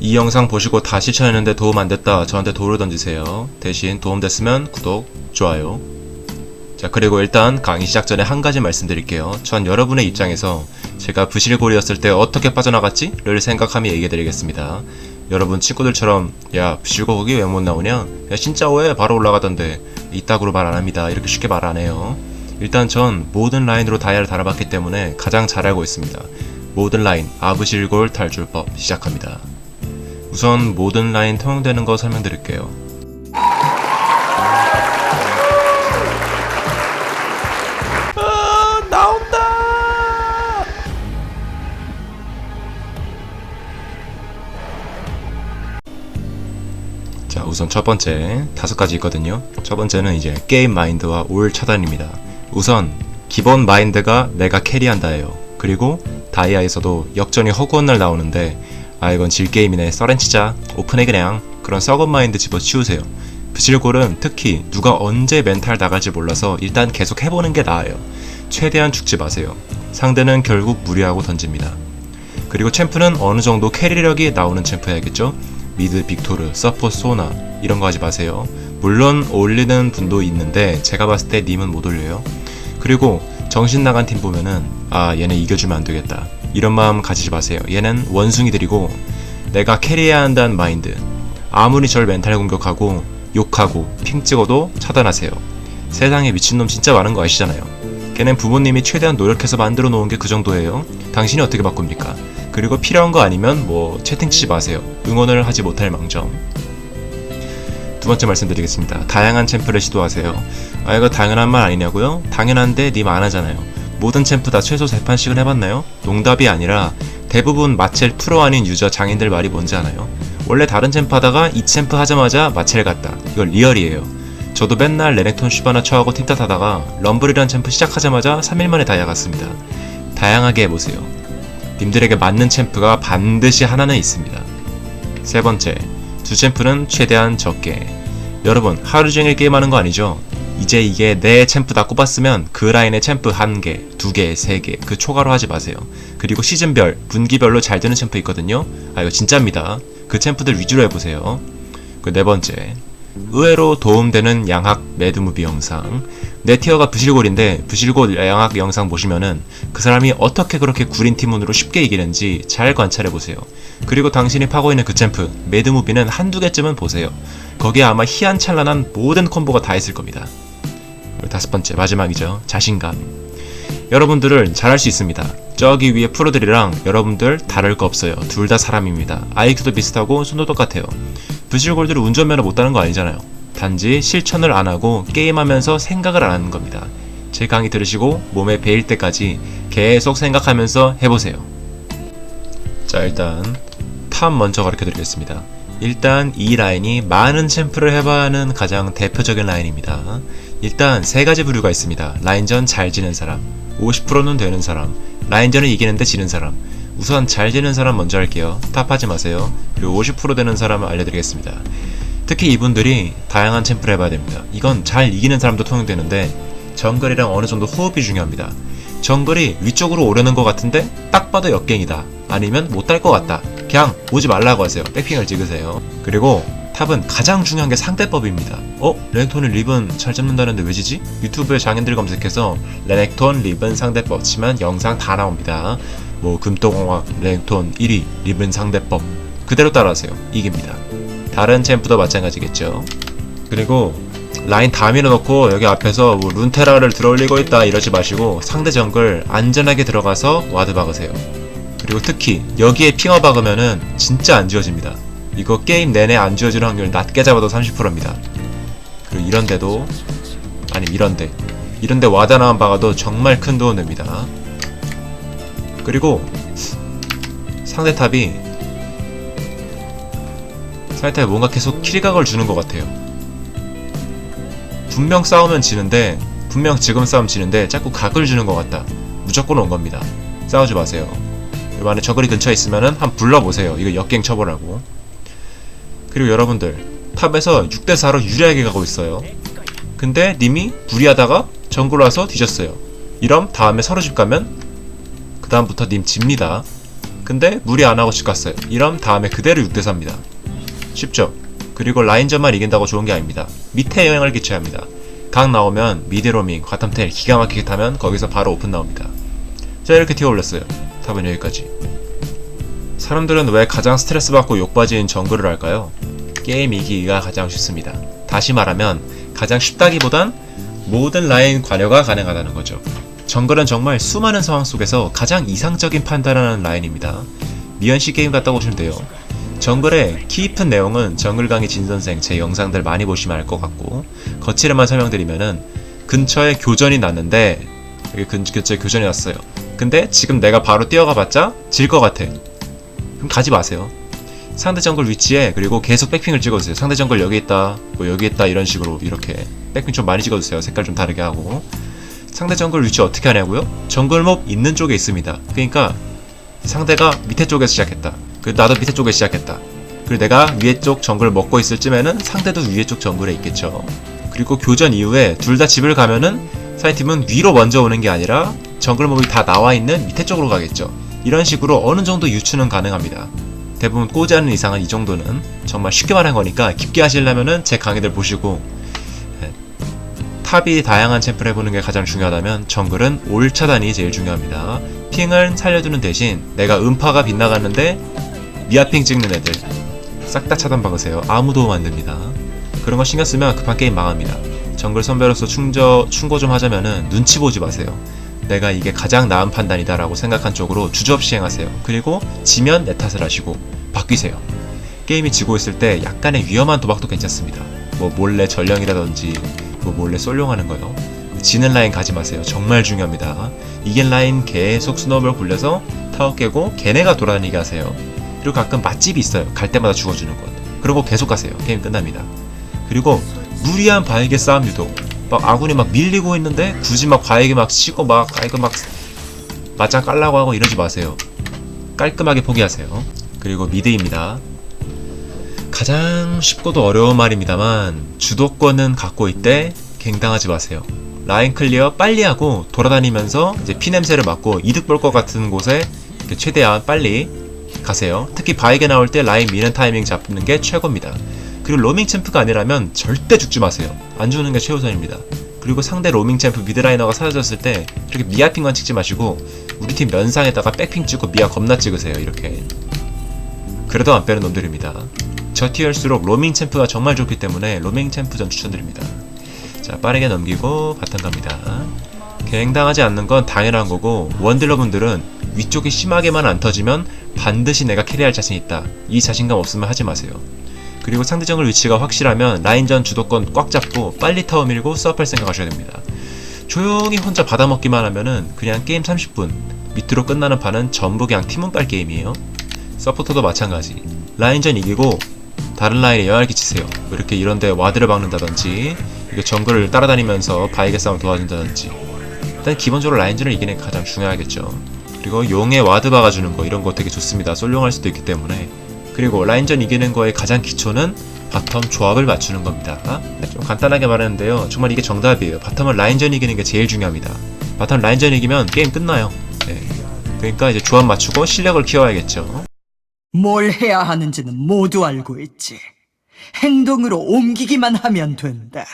이 영상 보시고 다시 쳐냈는데 도움 안 됐다. 저한테 도를 던지세요. 대신 도움 됐으면 구독, 좋아요. 자, 그리고 일단 강의 시작 전에 한 가지 말씀드릴게요. 전 여러분의 입장에서 제가 부실골이었을 때 어떻게 빠져나갔지? 를 생각하며 얘기해드리겠습니다. 여러분 친구들처럼 야 부실고 거기 왜 못 나오냐? 야 진짜 왜 바로 올라가던데 이따구로 말 안 합니다. 이렇게 쉽게 말 안 해요. 일단 전 모든 라인으로 다이아를 달아봤기 때문에 가장 잘 알고 있습니다. 모든 라인 아부실골 탈출법 시작합니다. 우선 모든 라인 통용되는 거 설명드릴게요. 아, 나온다! 자, 우선 첫 번째 다섯 가지 있거든요. 첫 번째는 이제 게임 마인드와 올 차단입니다. 우선 기본 마인드가 내가 캐리한다예요. 그리고 다이아에서도 역전이 허구한 날 나오는데 아 이건 질 게임이네 썰렌치자 오픈해 그냥 그런 썩은 마인드 집어치우세요. 부실골은 특히 누가 언제 멘탈 나갈지 몰라서 일단 계속 해보는 게 나아요. 최대한 죽지 마세요. 상대는 결국 무리하고 던집니다. 그리고 챔프는 어느 정도 캐리력이 나오는 챔프 해야겠죠? 미드 빅토르, 서포 소나 이런 거 하지 마세요. 물론 올리는 분도 있는데 제가 봤을 때 님은 못 올려요. 그리고 정신 나간 팀 보면은 아 얘네 이겨주면 안 되겠다 이런 마음 가지지 마세요. 얘는 원숭이들이고 내가 캐리해야 한다는 마인드. 아무리 절 멘탈 공격하고 욕하고 핑 찍어도 차단하세요. 세상에 미친놈 진짜 많은 거 아시잖아요. 걔는 부모님이 최대한 노력해서 만들어 놓은 게 그 정도예요. 당신이 어떻게 바꿉니까? 그리고 필요한 거 아니면 뭐 채팅 치지 마세요. 응원을 하지 못할 망정. 두 번째 말씀드리겠습니다. 다양한 챔프를 시도하세요. 아 이거 당연한 말 아니냐고요? 당연한데 님 안 하잖아요. 모든 챔프 다 최소 3판씩은 해봤나요? 농답이 아니라 대부분 마첼 프로 아닌 유저 장인들 말이 뭔지 아나요? 원래 다른 챔프 하다가 이 챔프 하자마자 마첼 갔다. 이건 리얼이에요. 저도 맨날 레넥톤 슈바나 처하고 팀 탓하다가 럼블이란 챔프 시작하자마자 3일 만에 다이아 갔습니다. 다양하게 해보세요. 님들에게 맞는 챔프가 반드시 하나는 있습니다. 세 번째, 두 챔프는 최대한 적게. 여러분, 하루 종일 게임하는 거 아니죠? 이제 이게 내 챔프 다 꼽았으면 그 라인에 챔프 한 개, 두 개, 세 개, 그 초과로 하지 마세요. 그리고 시즌별, 분기별로 잘 되는 챔프 있거든요? 아, 이거 진짜입니다. 그 챔프들 위주로 해보세요. 그 네 번째, 의외로 도움되는 양학 매드무비 영상. 내 티어가 부실골인데 부실골 양학 영상 보시면은 그 사람이 어떻게 그렇게 구린 팀원으로 쉽게 이기는지 잘 관찰해 보세요. 그리고 당신이 파고 있는 그 챔프 매드무비는 한두 개쯤은 보세요. 거기에 아마 희한찬란한 모든 콤보가 다 있을 겁니다. 다섯 번째 마지막이죠. 자신감. 여러분들을 잘할 수 있습니다. 저기 위에 프로들이랑 여러분들 다를 거 없어요. 둘 다 사람입니다. IQ도 비슷하고 손도 똑같아요. 부실골들이 운전면허 못 따는 거 아니잖아요. 단지 실천을 안 하고 게임하면서 생각을 안 하는 겁니다. 제 강의 들으시고 몸에 배일 때까지 계속 생각하면서 해보세요. 자 일단 탑 먼저 가르쳐 드리겠습니다. 일단 이 라인이 많은 챔프를 해봐야 하는 가장 대표적인 라인입니다. 일단 세 가지 부류가 있습니다. 라인전 잘 지는 사람, 50%는 되는 사람, 라인전을 이기는데 지는 사람. 우선 잘 지는 사람 먼저 할게요. 탑하지 마세요. 그리고 50% 되는 사람을 알려드리겠습니다. 특히 이분들이 다양한 챔프를 해봐야 됩니다. 이건 잘 이기는 사람도 통용되는데 정글이랑 어느 정도 호흡이 중요합니다. 정글이 위쪽으로 오려는 것 같은데 딱 봐도 역갱이다. 아니면 못딸것 같다. 그냥 오지 말라고 하세요. 백핑을 찍으세요. 그리고 탑은 가장 중요한 게 상대법입니다. 어? 레넥톤이 리븐 잘 잡는다는데 왜 지지? 유튜브에 장인들 검색해서 레넥톤 리븐 상대법 치면 영상 다 나옵니다. 뭐 금토공학 레넥톤 1위 리븐 상대법 그대로 따라하세요. 이깁니다. 다른 챔프도 마찬가지겠죠. 그리고 라인 다 밀어놓고 여기 앞에서 뭐 룬테라를 들어올리고 있다 이러지 마시고 상대 정글 안전하게 들어가서 와드 박으세요. 그리고 특히 여기에 핑어 박으면은 진짜 안 지워집니다. 이거 게임 내내 안 지워지는 확률 낮게 잡아도 30%입니다. 그리고 이런데도 아니 이런데 이런데 와드 하나만 박아도 정말 큰 도움 됩니다. 그리고 상대 탑이 상대 탑이 뭔가 계속 킬각을 주는 것 같아요. 분명 싸우면 지는데 분명 지금 싸우면 지는데 자꾸 각을 주는 것 같다. 무조건 온 겁니다. 싸우지 마세요. 만약 저거리 근처에 있으면은 한 불러보세요. 이거 역갱 처벌하고. 그리고 여러분들 탑에서 6대4로 유리하게 가고 있어요. 근데 님이 무리하다가 정글 와서 뒤졌어요. 이럼 다음에 서로 집 가면 그 다음부터 님 집니다. 근데 무리 안 하고 집 갔어요. 이럼 다음에 그대로 6대 4입니다. 쉽죠? 그리고 라인전만 이긴다고 좋은 게 아닙니다. 밑에 영향을 끼쳐야 합니다. 각 나오면 미드로밍, 과탐텔 기가 막히게 타면 거기서 바로 오픈 나옵니다. 자 이렇게 튀어 올렸어요. 답은 여기까지. 사람들은 왜 가장 스트레스 받고 욕받이는 정글을 할까요? 게임 이기기가 가장 쉽습니다. 다시 말하면 가장 쉽다기보단 모든 라인 관여가 가능하다는 거죠. 정글은 정말 수많은 상황 속에서 가장 이상적인 판단을 하는 라인입니다. 미연씨 게임 같다고 보시면 돼요. 정글의 깊은 내용은 정글 강의 진 선생 제 영상들 많이 보시면 알 것 같고 거치를만 설명드리면은 근처에 교전이 났는데 여기 근, 근처에 교전이 났어요. 근데 지금 내가 바로 뛰어가봤자 질 것 같아. 그럼 가지 마세요. 상대 정글 위치에 그리고 계속 백핑을 찍어주세요. 상대 정글 여기 있다, 뭐 여기 있다 이런 식으로 이렇게 백핑 좀 많이 찍어주세요. 색깔 좀 다르게 하고 상대 정글 위치 어떻게 하냐고요? 정글몹 있는 쪽에 있습니다. 그러니까 상대가 밑에 쪽에서 시작했다. 그 나도 밑에 쪽에 시작했다. 그리고 내가 위에 쪽 정글 먹고 있을 쯤에는 상대도 위에 쪽 정글에 있겠죠. 그리고 교전 이후에 둘 다 집을 가면은 사이팀은 위로 먼저 오는 게 아니라 정글 몹이 다 나와 있는 밑에 쪽으로 가겠죠. 이런 식으로 어느 정도 유추는 가능합니다. 대부분 꼬지 않는 이상은 이 정도는 정말 쉽게 말한 거니까 깊게 하시려면은 제 강의들 보시고 예, 탑이 다양한 챔프를 해보는 게 가장 중요하다면 정글은 올 차단이 제일 중요합니다. 핑을 살려두는 대신 내가 음파가 빗나갔는데 미아핑 찍는 애들 싹 다 차단 박으세요. 아무 도움 안 됩니다. 그런 거 신경 쓰면 급한 게임 망합니다. 정글 선배로서 충저, 충고 좀 하자면은 눈치 보지 마세요. 내가 이게 가장 나은 판단이다라고 생각한 쪽으로 주저없이 행하세요. 그리고 지면 내 탓을 하시고 바뀌세요. 게임이 지고 있을 때 약간의 위험한 도박도 괜찮습니다. 뭐 몰래 전령이라든지 뭐 몰래 쏠룡하는 거요. 지는 라인 가지 마세요. 정말 중요합니다. 이긴 라인 계속 스노우볼 굴려서 타워 깨고 걔네가 돌아다니게 하세요. 그리고 가끔 맛집이 있어요. 갈 때마다 죽어주는 곳. 그리고 계속 가세요. 게임 끝납니다. 그리고 무리한 바에게 싸움 유도. 막 아군이 막 밀리고 있는데 굳이 막 바에게 막 치고 막 아이고 막 맞짱 깔라고 하고 이러지 마세요. 깔끔하게 포기하세요. 그리고 미드입니다. 가장 쉽고도 어려운 말입니다만 주도권은 갖고 있대 갱당하지 마세요. 라인 클리어 빨리 하고 돌아다니면서 이제 피 냄새를 맡고 이득 볼 것 같은 곳에 최대한 빨리 가세요. 특히 바이게 나올 때 라인 미는 타이밍 잡는 게 최고입니다. 그리고 로밍 챔프가 아니라면 절대 죽지 마세요. 안 죽는 게 최우선입니다. 그리고 상대 로밍 챔프 미드라이너가 사라졌을 때 이렇게 미아 핑만 찍지 마시고 우리 팀 면상에다가 백핑 찍고 미아 겁나 찍으세요. 이렇게. 그래도 안 빼는 놈들입니다. 저 티어일수록 로밍 챔프가 정말 좋기 때문에 로밍 챔프전 추천드립니다. 자 빠르게 넘기고 바텀 갑니다. 갱당하지 않는 건 당연한 거고 원딜러분들은 위쪽이 심하게만 안 터지면 반드시 내가 캐리할 자신 있다. 이 자신감 없으면 하지 마세요. 그리고 상대 정글 위치가 확실하면 라인전 주도권 꽉 잡고 빨리 타워 밀고 수업할 생각하셔야 됩니다. 조용히 혼자 받아먹기만 하면은 그냥 게임 30분 밑으로 끝나는 판은 전부 그냥 팀운빨 게임이에요. 서포터도 마찬가지. 라인전 이기고 다른 라인에 영향을 끼치세요. 뭐 이렇게 이런데 와드를 박는다든지 이게 정글을 따라다니면서 바이게 싸움 도와준다든지 일단 기본적으로 라인전을 이기는 게 가장 중요하겠죠. 그리고 용에 와드 박아주는 거 이런 거 되게 좋습니다. 솔룡할 수도 있기 때문에 그리고 라인전 이기는 거의 가장 기초는 바텀 조합을 맞추는 겁니다. 네, 좀 간단하게 말했는데요. 정말 이게 정답이에요. 바텀은 라인전 이기는 게 제일 중요합니다. 바텀 라인전 이기면 게임 끝나요. 네. 그러니까 이제 조합 맞추고 실력을 키워야겠죠. 뭘 해야 하는지는 모두 알고 있지. 행동으로 옮기기만 하면 된다.